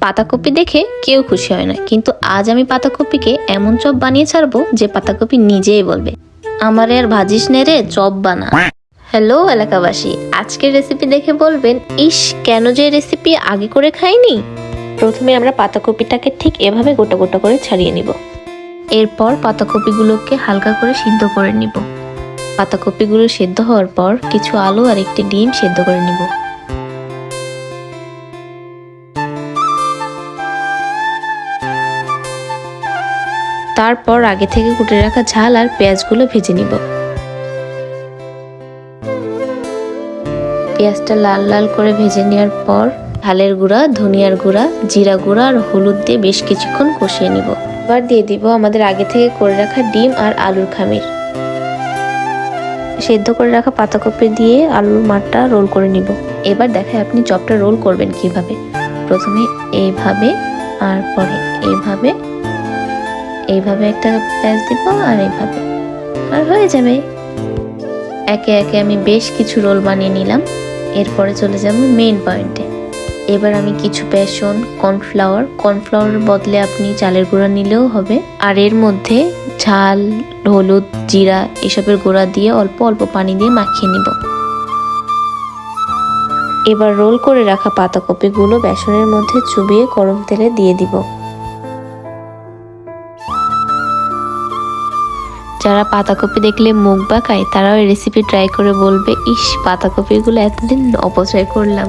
পাতাকপি দেখে কেউ খুশি হয় না। কিন্তু আজ আমি পাতাকপিকে এমন চপ বানিয়ে ছাড়বো যে পাতাকপি নিজেই বলবে। আমার আর ভাজিস নে রে, চপ বানা। হ্যালো, এলাকাবাসী। আজকের রেসিপি দেখে বলবেন, ইস, কেন যে রেসিপি আগে করে খাইনি? প্রথমে আমরা পাতাকপিটাকে ঠিক এভাবে গোটা গোটা করে ছাড়িয়ে নিব। এরপর পাতাকপিগুলোকে হালকা করে সিদ্ধ করে নিব। পাতাকপিগুলো সেদ্ধ হওয়ার পর কিছু আলু আর একটি ডিম সেদ্ধ করে নিব। তারপর আগে থেকে কুটে রাখা ঝাল আর পেঁয়াজগুলো ভেজে নিব। পেঁয়াজটা লাল লাল করে ভেজে নেওয়ার পর ঝালের গুঁড়া, ধনিয়ার গুঁড়া, জিরা গুঁড়া আর হলুদ দিয়ে বেশ কিছুক্ষণ কষিয়ে নিব। এবার দিয়ে দিব আমাদের আগে থেকে করে রাখা ডিম আর আলুর খামির। সেদ্ধ করে রাখা পাতাকপি দিয়ে আলুর মাঠটা রোল করে নিব। এবার দেখায় আপনি চপটা রোল করবেন কীভাবে। প্রথমে এইভাবে আর পরে এইভাবে এইভাবে একটা প্যাচ দিব আর এইভাবে। আর হয়ে যাবে। একে একে আমি বেশ কিছু রোল বানিয়ে নিলাম। এরপরে চলে যাব মেন পয়েন্টে এবার আমি কিছু বেসন কর্নফ্লাওয়ার কর্নফ্লাওয়ারের বদলে আপনি চালের গুঁড়া নিলেও হবে। আর এর মধ্যে ঝাল, হলুদ, জিরা এসবের গুঁড়া দিয়ে অল্প অল্প পানি দিয়ে মাখিয়ে নিব। এবার রোল করে রাখা পাতাকপিগুলো বেসনের মধ্যে চুবিয়ে গরম তেলে দিয়ে দিব। যারা পাতাকপি দেখলে মুখ বাঁকায়, তারাও এই রেসিপি ট্রাই করে বলবে, ইস, পাতাকপিগুলো এতদিন অপচয় করলাম।